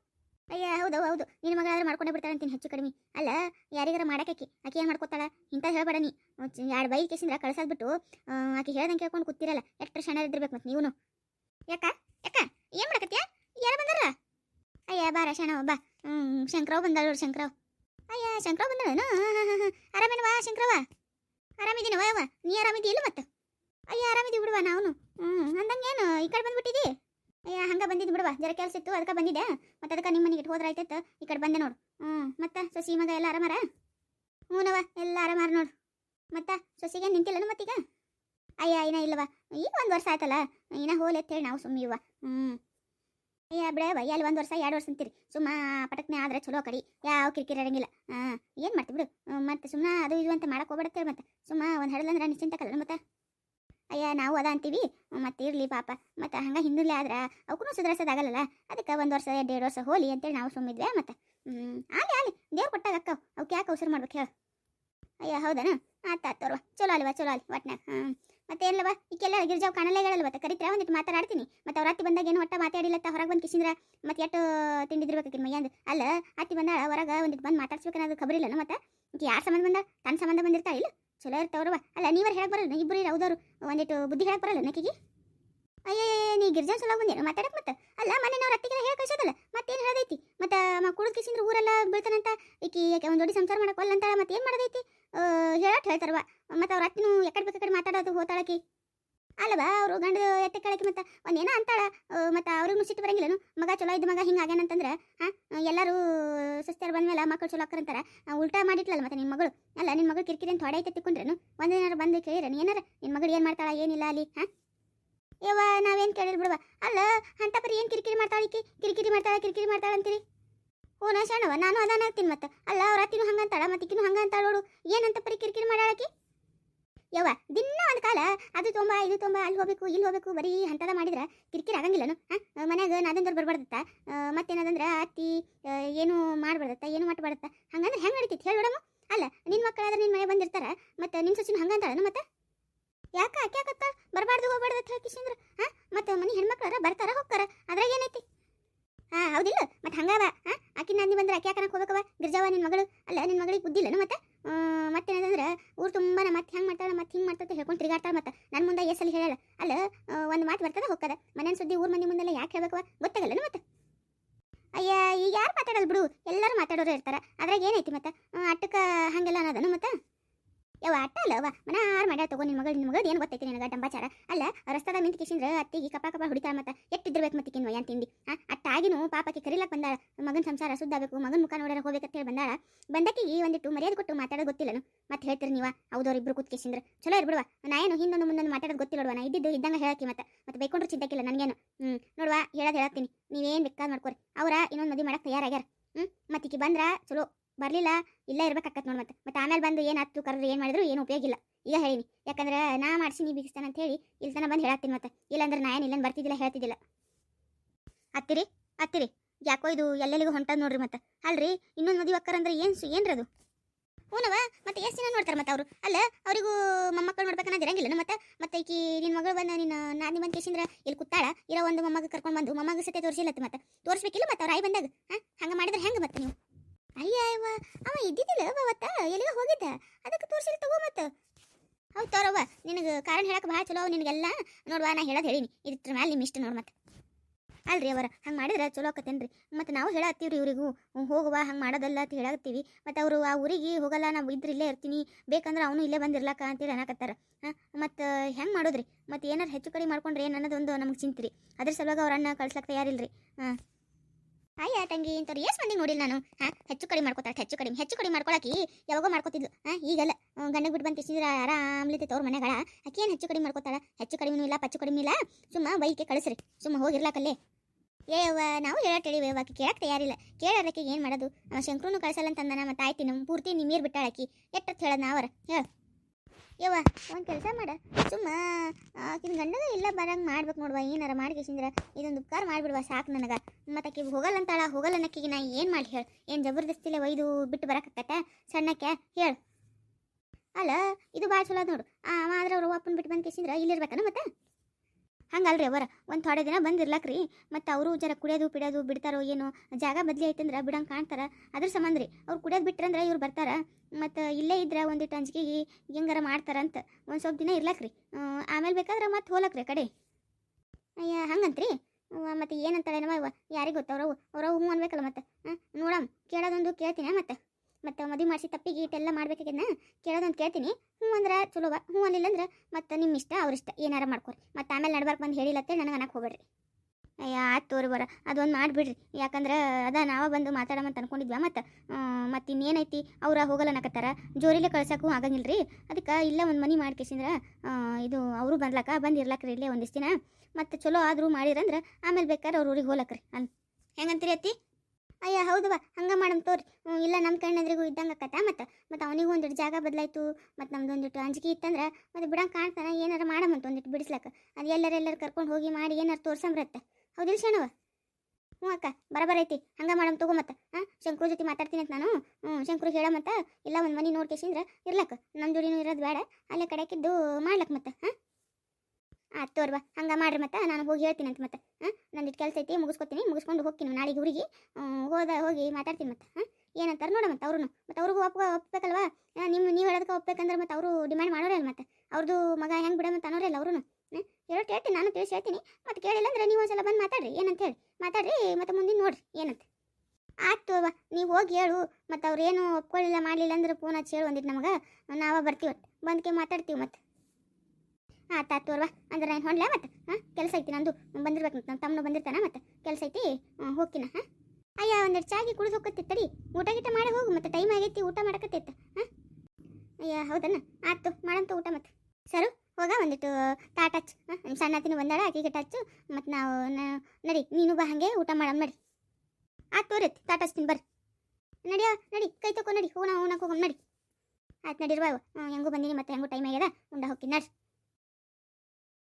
ಅಯ್ಯ, ಹೌದು ಹೌದು ನಿನ್ನ ಆದ್ರೆ ಮಾಡ್ಕೊಂಡೇ ಬಿಡ್ತಾಳೆ ಅಂತೀನಿ ಹೆಚ್ಚು ಕಡಿಮೆ. ಅಲ್ಲ, ಯಾರಿಗಾರ ಮಾಡಕ್ಕೆ ಆಕಿ? ಏನು ಮಾಡ್ಕೊತಾಳ? ಇಂಥ ಹೇಳ್ಬೇಡ ನೀ. ಎರಡು ಬೈ ಕೇಸಿಂದ್ರ ಕಳ್ಸದ್ ಬಿಟ್ಟು ಆಕೆ ಹೇಳ್ದಂಗೆ ಕೇಳ್ಕೊಂಡು ಕೂತಿರಲ್ಲ ಎಷ್ಟು ಶಣ ಇದ್ದಿರ್ಬೇಕು ಮತ್ತೆ ನೀವು ಯಾಕ ಯಾಕ, ಏನ್ ಮಾಡಕತ್ತೀಯ? ಯಾರು ಬಂದಾರ? ಅಯ್ಯ ಬಾರ ಶಣವ ಬಾ. ಹ್ಮ್, ಶಂಕರಾವ್ ಬಂದಾಳ ಶಂಕರಾವ್. ಅಯ್ಯ, ಶಂಕರವ್ ಬಂದಾಳೇನು? ಆರಾಮೇನವಾ ಶಂಕರವ ಆರಾಮಿದ್ದೀನವ ಅವ್ವ. ನೀ ಆರಾಮಿದ್ದೀ ಇಲ್ಲ ಮತ್ತೆ? ಅಯ್ಯ ಆರಾಮಿದ್ದೀವಿ ಬಿಡುವ ನಾವು ಹ್ಞೂ ಅಂದಂಗೇನು? ಈ ಕಡೆ ಬಂದ್ಬಿಟ್ಟಿದಿ? ಅಯ್ಯ, ಹಂಗೆ ಬಂದಿದ್ದು ಬಿಡುವ. ಜರ ಕೆಲಸ ಇತ್ತು, ಅದಕ್ಕೆ ಬಂದಿದ್ದೆ ಮತ್ತೆ ಅದಕ್ಕೆ ನಿಮ್ಮ ಮನೆಗೆ ಹೋದ್ರೆ ಆಯ್ತಿತ್ತು ಈ ಕಡೆ ಬಂದೆ ನೋಡು. ಹ್ಞೂ ಮತ್ತೆ ಸೊಸಿ ಮಗ ಎಲ್ಲ ಆರಾಮಾರ? ಹ್ಞೂನವ ಎಲ್ಲ ಆರಾಮಾರ ನೋಡು. ಮತ್ತೆ ಸೊಸಿಗೆ ನಿಂತಿಲ್ಲನು ಮತ್ತೀಗ? ಅಯ್ಯ, ಇನ್ನ ಇಲ್ಲವ ಈಗ ಒಂದು ವರ್ಷ ಆಯ್ತಲ್ಲ? ಇನ್ನ ಹೋಲೆ ಹೇಳಿ ನಾವು ಸುಮ್ಮನೆ ಹ್ಞೂ ಅಯ್ಯ ಬಿಡವ ಅಲ್ಲಿ ಒಂದು ವರ್ಷ ಎರಡು ವರ್ಷ ಅಂತೀರಿ. ಸುಮ್ಮ ಪಟಕ್ನೆ ಆದ್ರೆ ಚಲೋ ಕಡಿ. ಯಾವ ಕಿರಿಕಿರಿ ಇರಂಗಿಲ್ಲ. ಹಾಂ ಏನು ಮಾಡ್ತಿ ಬಿಡು. ಹ್ಮ್, ಮತ್ತೆ ಸುಮ್ಮನೆ ಅದು ಇದು ಅಂತ ಮಾಡಕ್ಕೆ ಹೋಗ್ಬಿಡತ್ತೆ ಮತ್ತೆ. ಸುಮ್ಮ ಒಂದು ಹಡಲಂದ್ರೆ ನಿಶ್ಚಿಂತ ಕಲ್ಲ ಮತ್ತೆ. ಅಯ್ಯ ನಾವು ಅದ ಅಂತೀವಿ. ಮತ್ತೆ ಇರಲಿ ಪಾಪ. ಮತ್ತೆ ಹಂಗೆ ಹಿಂದಿರ್ಲಿ ಆದ್ರೆ ಅವಕ್ಕೂ ಸುಧಾರಿಸೋದಾಗಲ್ಲ ಅದಕ್ಕೆ ಒಂದು ವರ್ಷ ಎರಡು ವರ್ಷ ಹೋಲಿ ಅಂತೇಳಿ ನಾವು ಸುಮ್ಮಿದ್ವಿ ಮತ್ತೆ. ಹ್ಞೂ ಆಲಿ ಆಲಿ. ದೇವ್ರು ಕೊಟ್ಟಾಗ ಅಕ್ಕ ಅವಕ್ಕೆ ಯಾಕೆ ಅವಸರ ಮಾಡ್ಬೇಕು ಹೇಳು. ಅಯ್ಯ ಹೌದನ? ಆತ ಆತೋರ್ವ ಚಲೋ ಅಲ್ವಾ ಚಲೋ ಅಲ್ಲಿ ಒಟ್ನಾಗ ಹಾಂ ಮತ್ತೆ ಏನಲ್ವ ಈಕೆಲ್ಲ ಗಿರ್ಜಾವ್ ಕಾಣಲೇಗಳಲ್ಲ ಮತ್ತೆ ಕರಿತ್ರ ಒಂದಿಟ್ಟು ಮಾತಾಡ್ತೀನಿ ಮತ್ತೆ ಅವ್ರ ಅತ್ತಿ ಬಂದಾಗ ಏನು ಒಟ್ಟ ಮಾತಾಡಿಲ್ಲ ಹೊರಗೆ ಬಂದು ಕಿಸಿಂದ್ರ ಮತ್ತೆ ಎಷ್ಟು ತಿಂಡಿದಿರ್ಬೇಕು ಮೈಯಂದು ಅಲ್ಲ ಅತ್ತಿ ಬಂದಾಳ, ಹೊರಗೆ ಒಂದಿಟ್ಟು ಬಂದು ಮಾತಾಡ್ಸ್ಬೇಕನ್ನೋದು ಖಬರಿಲ್ಲ ಮತ್ತೆ? ಈಕೆ ಯಾರ ಸಂಬಂಧ ಬಂದ? ತನ್ನ ಸಂಬಂಧ ಬಂದಿರ್ತಾ ಇಲ್ಲ? ಚಲೋ ಇರ್ತಾವ್ರವ ಅಲ್ಲ, ನೀವರು ಹೇಳಕ್ ಬರಲ್ಲ ಇಬ್ಬರು ಯಾವ್ದಾರು ಒಂದಿಟ್ಟು ಬುದ್ಧಿ ಹೇಳಕ್ ಬರಲ್ಲ ನಕಿಗೆ ಅಯ್ಯೇ ನೀ ಗಿರ್ಜಾನ್ ಸಲ ಬಂದೇನು ಮಾತಾಡಕ್ ಮತ್ತೆ? ಅಲ್ಲ ಮನೆ ನಾವು ಅತ್ತಿಗೆಲ್ಲ ಹೇಳಿ ಕಳ್ಸೋದಲ್ಲ, ಮತ್ತೇನು ಹೇಳ್ದೈತಿ? ಮತ್ತೆ ಮ ಕುಡಿದ ಕಿಸಿಂದ್ರ ಊರೆಲ್ಲ ಬೀಳ್ತಾನಂತ? ಈಕಿ ಒಂದು ದೊಡ್ಡ ಸಂಸಾರ ಮಾಡಕ್ ಒಲ್ಲ ಅಂತ ಮತ್ತೆ ಏನು ಮಾಡೋದೈತಿ? ಹೇಳಟ್ ಹೇಳ್ತಾರವ ಮತ್ತೆ ಅವ್ರ ಅತ್ತಿನೂ ಎಕಡೆ ಬೇಕಡೆ ಮಾತಾಡೋದು ಹೋತಾಳಕಿ. ಅಲ್ಲವಾ ಅವರು ಗಂಡ ಎತ್ತೆ ಮತ್ತ ಒಂದೇನೋ ಅಂತಾಳ. ಮತ್ತೆ ಅವ್ರಿಗೂ ಸಿಟ್ಟು ಬರಂಗಿಲ್ಲನು? ಮಗ ಚಲೋ ಇದ್ದ ಮಗ ಹಿಂಗೆ ಆಗ್ಯಾನಂತಂದ್ರೆ ಹಾ ಎಲ್ಲರೂ ಸುಸ್ತಾರ ಬಂದ್ಮೇಲೆ ಮಕ್ಕಳು ಚಲೋ ಅಕ್ಕರಂತಾರ ಉಲ್ಟಾ ಮಾಡಿಟ್ಲಲ್ಲ ಮತ್ತೆ ನಿಮ್ಮ ಮಗಳು? ಅಲ್ಲ ನಿನ್ನ ಮಗಳು ಕಿರಿಕಿರಿ ಅಂತ ಹೊಡೆ ಐತೆ ತಿಕ್ಕೊಂಡ್ರೇನು ಒಂದೇನಾರು ಬಂದು ಕೇಳಿರೇನು? ಏನಾರ? ನಿನ್ನ ಮಗಳು ಏನು ಮಾಡ್ತಾಳ, ಏನಿಲ್ಲ ಅಲ್ಲಿ, ಹಾಂ? ಯವ್ವ, ನಾವೇನು ಕೇಳಿಲ್ಲ ಬಿಡವಾ ಅಲ್ಲ ಅಂತ ಪರಿ ಏನು ಕಿರಿಕಿರಿ ಮಾಡ್ತಾಳ ಈಕಿ? ಕಿರಿಕಿರಿ ಮಾಡ್ತಾಳ ಕಿರಿಕಿರಿ ಮಾಡ್ತಾಳ ಅಂತೀರಿ? ಓ, ನಾ ನಾನು ಅದಾನ ಆಗ್ತೀನಿ ಮತ್ತೆ. ಅಲ್ಲ, ಅವ್ರ ಅತ್ತಿನೂ ಹಂಗಂತಾಳ, ಮತ್ತೆ ಈಕಿನೂ ಹಂಗ ಅಂತಾಳ ನೋಡು. ಏನಂತ ಪರಿ ಕಿರಿಕಿರಿ ಮಾಡಾಳಕಿ? ಯವ್ವ ದಿನ ಒಂದು ಕಾಲ ಅದು ತುಂಬಾ, ಇದು ತುಂಬಾ, ಅಲ್ಲಿ ಹೋಗ್ಬೇಕು, ಇಲ್ಲಿ ಹೋಗ್ಬೇಕು, ಬರೀ ಹಂತದ ಮಾಡಿದ್ರೆ ಕಿರಿಕಿರಿ ಆಗಂಗಿಲ್ಲನು, ಹಾಂ? ಮನ್ಯಾಗ ನಾದಂದ್ರೆ ಬರ್ಬಾರ್ದತ್ತ? ಮತ್ತೇನದಂದ್ರೆ ಅತ್ತಿ ಏನು ಮಾಡ್ಬಾರ್ದತ್ತ, ಏನು ಮಾಡಬಾರ್ದತ್ತ ಹಂಗಂದ್ರೆ ಹೆಂಗೆ ನಡೀತೈತಿ ಹೇಳಿ ನೋಡಮ್ಮ ಅಲ್ಲ ನಿನ್ನ ಮಕ್ಕಳಾದ್ರೆ ನಿನ್ನ ಮನೆ ಬಂದಿರ್ತಾರ, ಮತ್ತು ನಿನ್ನ ಸೊಸಿನ ಹಂಗಂತಾಳನು ಮತ್ತೆ? ಯಾಕ, ಯಾಕೆ ಬರಬಾರ್ದು ಹೋಗ್ಬಾರ್ದು ಅಂತ ಹೇಳ್ಕಿಸಿಂದ್ರ ಹಾಂ? ಮತ್ತೆ ಮನೆ ಹೆಣ್ಮಕ್ಳಾರ ಬರ್ತಾರ, ಹೋಗ್ತಾರ, ಅದ್ರಾಗ ಏನೈತಿ? ಹಾ, ಹೌದಿಲ್ಲ. ಮತ್ತೆ ಹಂಗಾವ ಹಾ ಆಕಿ ನಂದಿ ಬಂದ್ರೆ ಆಕೆ ಯಾಕನಕ್ ಹೋಗ್ಬೇಕವ ಗಿರ್ಜಾವ ನಿನ್ನ ಮಗಳು? ಅಲ್ಲ ನಿನ್ನ ಮಗಳಿಗೆ ಬುದ್ಧಿ ಮತ್ತೆ? ಮತ್ತೆ ಏನಂದ್ರೆ ಊರು ತುಂಬಾ ಮತ್ತೆ ಹೆಂಗೆ ಮಾಡ್ತಾಳೆ, ಮತ್ತೆ ಹಿಂಗೆ ಮಾಡ್ತಾ ಹೇಳ್ಕೊಂಡು ತಿರುಗಾಡ್ತಾಳೆ ಮತ್ತೆ. ನನ್ನ ಮುಂದೆ ಎಸಲ್ಲಿ ಹೇಳಲ್ಲ. ಅಲ್ಲ ಒಂದು ಮಾತು ಬರ್ತದ, ಹೋಗ್ತದ. ಮನೇನ ಸುದ್ದಿ ಊರ್ ಮಂದಿ ಮುಂದೆಲ್ಲ ಯಾಕೆ ಹೇಳ್ಬೇಕವ ಗೊತ್ತಾಗಲ್ಲನು ಮತ್ತೆ? ಅಯ್ಯ ಈಗ ಯಾರು ಮಾತಾಡಲ್ಲ ಬಿಡು? ಎಲ್ಲರೂ ಮಾತಾಡೋರು ಇರ್ತಾರೆ. ಅದ್ರಾಗ ಏನೈತಿ ಮತ್ತೆ? ಅಟ್ಟಕ್ಕೆ ಹಾಗೆಲ್ಲ ಅನ್ನೋದನು ಮತ್ತೆ? ಯವ್ವ, ಅಟ್ಟ ಅಲ್ಲ ಅವ್ವ? ಮನಾರ್ ಮಾಡ್ಯಾಳ ತಗೋ ನಿನ್ನ ಮಗಳು ನಿನ್ನ ಏನು ಗೊತ್ತೈತಿ ನಿನಗೆ ಡಂಬಾಚಾರ? ಅಲ್ಲ ರಸ್ತಾದಾಗ ನಿಂತು ಕಿಶಿಂದ್ರ ಅತ್ತಿಗೆ ಕಪ ಕಪ ಹೊಡಿತಾಳ ಮತ್ತೆ ಎಟ್ಟಿದ್ದಿರ್ಬೇಕು ಮತ್ತೆ ಕಿನ್ವ ತಿಂಡಿ. ಆ ಅಟ್ಟಾಗಿನೂ ಪಾಪಕ್ಕೆ ಕರಿಲಕ್ಕೆ ಬಂದಾಳ. ಮಗನ ಸಂಸಾರ ಸುದ್ದಾಗಬೇಕು ಮಗನ ಮುಖ ನೋಡ್ಯಾರ ಹೋಗ್ಬೇಕಂತ ಹೇಳಿ ಬಂದಾಳ. ಬಂದಕ್ಕಿಗೆ ಒಂದಿಟ್ಟು ಮರ್ಯಾದೆ ಕೊಟ್ಟು ಮಾತಾಡೋದು ಗೊತ್ತಿಲ್ಲನು. ಮತ್ತೆ ಹೇಳ್ತೀರಿ ನೀವ, ಹೌದವ್ರು ಇಬ್ರು ಕೂತ್ಕೇಸಿಂದ್ರ ಚಲೋ ಇರ್ಬಿಡುವ ನಾ ಏನು ಹಿಂದೊಂದು ಮುಂದೊಂದು ಮಾತಾಡೋದು ಗೊತ್ತಿಲ್ಲ ನಾ ಇದ್ದಿದ್ದು ಇದ್ದಂಗ ಹೇಳಕ್ಕೆ ಮತ್ತೆ. ಮತ್ತೆ ಬೈಕೊಂಡ್ರು ಚಿದ್ದಕ್ಕಿಲ್ಲ ನನಗೇನು. ಹ್ಞೂ ನೋಡುವ, ಹೇಳೋದು ಹೇಳತ್ತೀನಿ. ನೀವೇನು ಬೇಕಾದ್ ಮಾಡ್ಕೊರಿ. ಅವ್ರ ಇನ್ನೊಂದು ಮದುವೆ ಮಾಡಕ್ಕೆ ತಯಾರಾಗ್ಯಾರ. ಹ್ಞೂ ಮತ್ತಿಕ್ಕಿ ಬಂದ್ರ ಚಲೋ. ಬರ್ಲಿಲ್ಲ, ಇಲ್ಲ ಇರ್ಬೇಕಾಕತ್ ನೋಡಿ ಮತ್ತೆ. ಮತ್ತೆ ಆಮೇಲೆ ಬಂದು ಏನು ಹತ್ತು ಕರೆದ್ರು ಏನು ಮಾಡಿದ್ರು, ಏನು ಉಪಯೋಗ ಇಲ್ಲ. ಈಗ ಹೇಳಿನಿ. ಯಾಕಂದ್ರೆ ನಾ ಮಾಡಿಸಿ ನೀ ಬಿಗಿಸ್ತಾನೆ ಅಂತ ಹೇಳಿ ಇಲ್ಲಿ ತನ ಬಂದು ಹೇಳತ್ತೀನಿ ಮತ್ತೆ. ಇಲ್ಲಾಂದ್ರೆ ನಾ ಏನು ಇಲ್ಲಂದು ಬರ್ತಿದ್ದಿಲ್ಲ, ಹೇಳ್ತಿದ್ದಿಲ್ಲ. ಅತ್ತಿರಿ ಅತ್ತಿರಿ. ಯಾಕೋ ಇದು ಎಲ್ಲೆಲ್ಲಿಗೂ ಹೊಂಟದ್ ನೋಡ್ರಿ ಮತ್ತೆ. ಅಲ್ರಿ, ಇನ್ನೊಂದು ಮದುವೆ ಅಕ್ಕರಂದ್ರೆ ಏನು ಏನ್ರಿ ಅದು ಹೂನವ ಮತ್ತೆ ಎಷ್ಟು ದಿನ ನೋಡ್ತಾರೆ ಮತ್ತೆ ಅವರು? ಅಲ್ಲ, ಅವರಿಗೂ ಮೊಮ್ಮಕ್ಕಳು ನೋಡ್ಬೇಕನ್ನೋದು ಇರಂಗಿಲ್ಲ ಮತ್ತೆ? ಮತ್ತೆ ಈಕಿ ನಿನ್ನ ಮಗಳು ಬಂದ ನಿನ್ನ ನಾ ಬಂದು ಕೇಸಿಂದ್ರೆ ಇಲ್ಲಿ ಕುತ್ತಾಳ ಇರೋ ಒಂದು ಮೊಮ್ಮಗ ಕರ್ಕೊಂಡು ಬಂದು, ಮೊಮ್ಮಗ ಸತೆ ತೋರಿಸಿಲ್ಲ ಮತ್ತೆ. ತೋರಿಸ್ಬೇಕಿಲ್ಲ ಮತ್ತೆ ಅವ್ರ ಆಯ್ ಬಂದಾಗ? ಹಾಂ? ಹಂಗೆ ಮಾಡಿದ್ರೆ ಹೆಂಗೆ ಮತ್ತೆ ನೀವು? ಅಯ್ಯ ಅವ ಅವ ಇದ್ದಿದ್ದಿಲ್ಲ ಅವತ್ತ ಎಲ್ಲಿಗೆ ಹೋಗಿದ್ದ. ಅದಕ್ಕೆ ತೋರಿಸಿಲ್ಲ ತಗೋ ಮತ್ತೆ. ಹೌದು ತೋರವ್ವ, ನಿನಗೆ ಕಾರಣ ಹೇಳಕ್ಕೆ ಭಾಳ ಚಲೋ ನಿನಗೆಲ್ಲ. ನೋಡುವ, ನಾ ಹೇಳೋದು ಹೇಳಿನಿ. ಇದ್ರ ಮ್ಯಾಲೆ ನಿಮ್ಮ ಇಷ್ಟ ನೋಡಿ ಮತ್ತೆ. ಅಲ್ರಿ ಅವರ ಹಂಗೆ ಮಾಡಿದ್ರೆ ಚಲೋ ಆಕತ್ತೇನ್ರಿ. ಮತ್ತು ನಾವು ಹೇಳತ್ತೀವ್ರಿ ಇವರಿಗೂ ಹೋಗುವ, ಹಂಗೆ ಮಾಡೋದಲ್ಲ ಅಂತ ಹೇಳತ್ತೀವಿ ಮತ್ತು ಅವರು ಆ ಊರಿಗೆ ಹೋಗಲ್ಲ, ನಾವು ಇದ್ರೆ ಇಲ್ಲೇ ಇರ್ತೀನಿ. ಬೇಕಂದ್ರೆ ಅವನು ಇಲ್ಲೇ ಬಂದಿರ್ಲಕ್ಕ ಅಂತೇಳಿ ಅನ್ನಕತ್ತಾರ. ಹಾಂ, ಮತ್ತು ಹೆಂಗೆ ಮಾಡೋದ್ರಿ? ಮತ್ತು ಏನಾರು ಹೆಚ್ಚು ಕಡಿಮೆ ಮಾಡ್ಕೊಂಡ್ರೆ ಏನು ಅನ್ನೋದೊಂದು ನಮಗೆ ಚಿಂತ್ರಿ ಅದ್ರ ಸಲುವಾಗಿ ಅವ್ರ ಅಣ್ಣ ಕಳ್ಸಕ್ಕೆ ರೀ ಹಾಂ. ಅಯ್ಯ ತಂಗಿ, ಇಂಥವ್ರು ಎಷ್ಟು ಮಂದಿ ನೋಡಿಲ್ಲ ನಾನು. ಹಾಂ ಹೆಚ್ಚು ಕಡಿಮೆ ಮಾಡ್ಕೊತಾಳೆ, ಹೆಚ್ಚು ಕಡಿಮೆ ಹೆಚ್ಚು ಕಡಿಮೆ ಮಾಡ್ಕೊಳಕಿ ಯಾವಾಗೋ ಮಾಡ್ಕೊತಿದ್ಲು. ಈಗಲ್ಲ. ಗಂಡಗೆ ಬಿಟ್ಟು ಬಂದು ತಿಸಿದ್ರೆ ಆರಾಮ್ಲಿತೈತೆ ತೋರ್ ಮನೆಗಳ. ಆಕಿ ಏನು ಹೆಚ್ಚು ಕಡಿಮೆ ಮಾಡ್ಕೊತಾಳ? ಹೆಚ್ಚು ಕಡಿಮೆನೂ ಇಲ್ಲ, ಪಚ್ಚು ಕಡಿಮೆ ಇಲ್ಲ. ಸುಮ್ಮ ಬೈಕೆ ಕಳಿಸ್ರಿ. ಸುಮ್ಮ ಹೋಗಿರ್ಲಾಕಲ್ಲೇ. ಏ ಅವ್ವ ನಾವು ಹೇಳಿ ವೇವಾಕಿ ಕೇಳಕ್ಕೆ ತಯಾರಿಲ್ಲ. ಕೇಳೋದಕ್ಕೆ ಏನು ಮಾಡೋದು? ಶಂಕ್ರೂನು ಕಳಿಸಲ್ಲ ಕಳ್ಸಲ್ಲ ಅಂತಂದಾನ ಮತ್ತೆ ಆಯ್ತು ನಮ್ಮ ಪೂರ್ತಿ ನಿಮ್ಮೀರು ಬಿಟ್ಟಾಳಕಿ ಎಟ್ಟತ್ ಹೇಳೋದು ನಾವರ? ಹೇಳ. ಯವ್ವ, ಒಂದು ಕೆಲಸ ಮಾಡ. ಸುಮ್ಮ ಆಕಿನ ಗಂಡದ ಇಲ್ಲ ಬರಂಗೆ ಮಾಡ್ಬೇಕು ನೋಡುವ, ಏನಾರ ಮಾಡ್ಕೇಸಿಂದ್ರ ಇದೊಂದು ಉಪಕಾರ ಮಾಡಿಬಿಡುವ, ಸಾಕು ನನಗೆ. ಮತ್ತೆ ಆಕಿ ಹೋಗಲ್ಲ ಅಂತಾಳ ಹೋಗಲ್ಲ ಅನ್ನಕ್ಕಿಗೆ ನಾ ಏನು ಮಾಡಿ ಹೇಳು? ಏನು ಜಬರ್ದಸ್ತಿಲ್ಲ ಒಯ್ದು ಬಿಟ್ಟು ಬರಕ್ಕತ್ತ ಸಣ್ಣಕ್ಕೆ, ಹೇಳು. ಅಲ್ಲ, ಇದು ಭಾಳ ಚಲೋ ನೋಡು. ಆದ್ರೆ ಅವ್ರು ಅಪ್ಪನ ಬಿಟ್ಟು ಬಂದು ಕೇಸಿಂದ್ರ ಇಲ್ಲಿರ್ಬೇಕನ ಮತ್ತೆ? ಹಂಗಲ್ರಿ ಅವರ ಒಂದು ಥೋಡೆ ದಿನ ಬಂದಿರ್ಲಕ್ರಿ ಮತ್ತು ಅವರು ಜರ ಕುಡಿಯೋದು ಬಿಡೋದು ಬಿಡ್ತಾರೋ ಏನೋ ಜಾಗ ಬದಲಿ ಐತಂದ್ರೆ ಬಿಡಂಗೆ ಕಾಣ್ತಾರ. ಅದ್ರ ಸಂಬಂಧ ರೀ ಅವ್ರು ಕುಡಿಯೋದು ಬಿಟ್ರಂದ್ರೆ ಇವ್ರು ಬರ್ತಾರ. ಮತ್ತು ಇಲ್ಲೇ ಇದ್ರೆ ಒಂದಿಟ್ಟು ಅಂಜಿಕೆಗೆ ಹೆಂಗಾರ ಮಾಡ್ತಾರಂತ. ಒಂದು ಸ್ವಲ್ಪ ದಿನ ಇರ್ಲಕ್ರಿ. ಆಮೇಲೆ ಬೇಕಾದ್ರೆ ಮತ್ತೆ ಹೋಲಕ್ರಿ ಕಡೆ. ಅಯ್ಯ, ಹಂಗಂತ್ರಿ? ಮತ್ತು ಏನಂತಾಳೆ ಏನವ ಯಾರಿಗೆ ಗೊತ್ತವ್ರವು ಅವ್ರವು ಹ್ಞೂ ಅನ್ಬೇಕಲ್ಲ ಮತ್ತೆ. ಹಾಂ ನೋಡಮ್, ಕೇಳೋದೊಂದು ಕೇಳ್ತೀನಿ ಮತ್ತೆ. ಮತ್ತು ಮದುವೆ ಮಾಡಿಸಿ ತಪ್ಪಿಗೆ ಇಟ್ಟೆಲ್ಲ ಮಾಡ್ಬೇಕಾಗಿದ್ನ ಕೇಳೋದಂತ ಕೇಳ್ತೀನಿ. ಹ್ಞೂ ಅಂದ್ರೆ ಚಲೋವ ಹ್ಞೂ ಅಂದ್ರೆ ಮತ್ತು ನಿಮ್ಮ ಇಷ್ಟ, ಅವ್ರ ಇಷ್ಟ. ಏನಾರ ಮಾಡ್ಕೊರಿ. ಮತ್ತು ಆಮೇಲೆ ನಡ್ಬಾರ್ಕ್ ಬಂದು ಹೇಳಿಲ್ಲತ್ತೆ ನನಗೆ ಅನ್ನಕ್ಕೆ ಹೋಗ್ಬೇಡ್ರಿ. ಅಯ್ಯ, ಆಯ್ತು ತೋರಿ ಬರ ಅದೊಂದು ಮಾಡಿಬಿಡ್ರಿ. ಯಾಕಂದ್ರೆ ಅದ ನಾವ ಬಂದು ಮಾತಾಡಮಂತ ಅನ್ಕೊಂಡಿದ್ವ ಮತ್ತು ಮತ್ತು ಇನ್ನೇನೈತಿ? ಅವ್ರ ಹೋಗಲ್ಲ ಅನ್ನಕತ್ತಾರ ಜೋರಿಲೆ ಕಳ್ಸಕ್ಕೂ ಆಗಂಗಿಲ್ಲ ರೀ ಅದಕ್ಕೆ ಇಲ್ಲ ಒಂದು ಮನೆ ಮಾಡ್ಕೇಸಿಂದ್ರೆ ಇದು ಅವರು ಬಂದ್ಲಕ್ಕ, ಬಂದು ಇರ್ಲಕ್ರಿ ಇಲ್ಲೇ ಒಂದಿಷ್ಟು ದಿನ. ಮತ್ತು ಚಲೋ ಆದರೂ ಮಾಡಿರಂದ್ರೆ ಆಮೇಲೆ ಬೇಕಾದ್ರೆ ಅವ್ರ ಊರಿಗೆ ಹೋಲಕ್ರಿ ಅನ್ ಹೆಂಗಂತೀರಿ ಅತ್ತಿ? ಅಯ್ಯ, ಹೌದು ಬಾ. ಹಂಗೆ ಮಾಡಮ್ ತೋರಿ. ಇಲ್ಲ ನಮ್ಮ ಕಣ್ಣದ್ರಿಗೂ ಇದ್ದಂಗೆ ಆಕತ್ತ? ಮತ್ತು ಮತ್ತು ಅವನಿಗೂ ಒಂದಿಟ್ಟು ಜಾಗ ಬದಲಾಯ್ತು. ಮತ್ತು ನಮ್ದು ಒಂದಿಟ್ಟು ಅಂಜಿಕೆ ಇತ್ತಂದ್ರೆ, ಮತ್ತು ಬಿಡಂಗೆ ಕಾಣ್ತಾನೆ, ಏನಾರು ಮಾಡಮಂತ ಒಂದಿಟ್ಟು ಬಿಡಿಸ್ಲಕ್ಕ. ಅದು ಎಲ್ಲರ ಎಲ್ಲರೂ ಕರ್ಕೊಂಡು ಹೋಗಿ ಮಾಡಿ ಏನಾರು ತೋರ್ಸಂಬ್ರತ್ತೆ ಹೌದಿಲ್ಲ ಶಣವ ಹ್ಞೂ ಅಕ್ಕ, ಬರಬರ ಐತಿ. ಹಂಗೆ ಮಾಡಮ್ ತಗೋ ಮತ್ತೆ. ಹಾಂ ಶಂಕ್ರ ಜೊತೆ ಮಾತಾಡ್ತೀನಿ ಅಂತ ನಾನು. ಹ್ಞೂ, ಶಂಕ್ರು ಹೇಳಮತ್ತ ಇಲ್ಲ ಒಂದು ಮನೆ ನೋಡ್ಕೇಸಿಂದ್ರೆ ಇರ್ಲಕ್ಕ. ನಮ್ಮ ಜೋಡಿನೂ ಇರೋದು ಬೇಡ ಅಲ್ಲೇ ಕಡೆಕಿದ್ದು ಮಾಡ್ಲಕ್ಕ ಮತ್ತೆ ಹಾಂ ತೋರ್ವ, ಹಂಗೆ ಮಾಡ್ರಿ ಮತ್ತೆ, ನಾನು ಹೋಗಿ ಹೇಳ್ತೀನಿ ಅಂತ ಮತ್ತೆ, ಹಾಂ? ನಂದು ಕೆಲಸ ಐತಿ, ಮುಗಿಸ್ಕೊತೀನಿ, ಮುಗಿಸ್ಕೊಂಡು ಹೋಗ್ತೀನಿ ನಾಳೆಗೆ ಊರಿಗೆ. ಹೋದ, ಹೋಗಿ ಮಾತಾಡ್ತೀನಿ ಮತ್ತೆ, ಹಾಂ? ಏನಂತಾರೆ ನೋಡ ಮತ್ತೆ ಅವ್ರು ಮತ್ತೆ ಅವ್ರಿಗೂ ಒಪ್ಪ ಒಪ್ಪಬೇಕಲ್ವಾ ನಿಮ್ಮ ನೀವು ಹೇಳೋದಕ್ಕೆ ಒಪ್ಪಬೇಕಂದ್ರೆ ಮತ್ತೆ ಅವರು ಡಿಮ್ಯಾಂಡ್ ಮಾಡೋರಲ್ಲ ಮತ್ತೆ. ಅವ್ರದ್ದು ಮಗ ಹೆಂಗೆ ಬಿಡ ಮತ್ತೆ ಅನ್ನೋರಲ್ಲ ಅವರು ಹೇಳಿ ಹೇಳ್ತೀನಿ ನಾನು ತಿಳಿಸಿ ಹೇಳ್ತೀನಿ. ಮತ್ತೆ ಕೇಳಿಲ್ಲ ಅಂದ್ರೆ ನೀವು ಒಂದ್ಸಲ ಬಂದು ಮಾತಾಡ್ರಿ, ಏನಂತ ಹೇಳಿ. ಮಾತಾಡ್ರಿ, ಮತ್ತೆ ಮುಂದಿನ ನೋಡ್ರಿ, ಏನಂತ. ಆಯ್ತು ನೀವು ಹೋಗಿ ಹೇಳು, ಮತ್ತು ಅವ್ರು ಏನು ಒಪ್ಕೊಳ್ಳಿಲ್ಲ ಮಾಡಲಿಲ್ಲ ಅಂದ್ರೆ ಫೋನ್ ಹಚ್ಚಿ ಹೇಳು ಒಂದಿಟ್ಟು ನಮಗೆ. ನಾವ ಬರ್ತೀವಿ ಬಂದ್ಕೆ ಮಾತಾಡ್ತೀವಿ ಮತ್ತೆ. ಆಯ್ತು ತೋರ್ವಾ. ಅಂದ್ರೆ ನಾನು ಹೊಂಡ್ಲ ಮತ್ತೆ ಹಾಂ, ಕೆಲಸ ಐತಿ ನಂದು. ಬಂದಿರ್ಬೇಕು ಮತ್ತೆ ನಮ್ಮ ತಮ್ಮನು ಬಂದಿರ್ತಾನ ಮತ್ತೆ ಕೆಲಸ ಐತಿ? ಹೋಗ್ತೀನ ಹಾಂ. ಅಯ್ಯ, ಒಂದೆರಡು ಚಾಗಿ ಕುಡಿದು ತಡಿ. ಊಟ ಗೀಟ ಮಾಡಿ ಹೋಗು ಮತ್ತೆ ಟೈಮ್ ಆಗೈತಿ, ಊಟ ಮಾಡಕತ್ತೈತೆ, ಹಾಂ. ಅಯ್ಯ, ಹೌದನ್ನ? ಆಯ್ತು ಮಾಡಂತ ಊಟ ಮತ್ತೆ ಸರು, ಹೋಗ ಒಂದಿಟ್ಟು ತಾಟ್ ಹಚ್ಚು, ಹಾಂ. ಸಣ್ಣ ತಿನ್ನು ಬಂದಾಳ ಆಕಿಗೆ ಹಚ್ಚು. ಮತ್ತು ನಾವು ನಡಿ, ನೀನು ಬಾ ಹಾಗೆ ಊಟ ಮಾಡಮ್ ನಡಿ. ಆಯ್ತು ತೋರೈತಿ ತಾಟ್ ಹಚ್ತೀನಿ, ಬರ್ರಿ. ನಡಿಯ ನಡಿ, ಕೈ ತಕೊ ನಡಿ. ಹೋಗೋಣ ಹೋಗೋಣ ಹೋಗೋಣ ನಡಿ. ಆಯ್ತು ನಡಿರುವ ಹೆಂಗೂ ಬಂದೀನಿ ಮತ್ತೆ ಹೆಂಗೂ ಟೈಮ್ ಆಗ್ಯದ, ಉಂಡ ಹೋಗ್ತೀನಿ ನಡ್ರಿ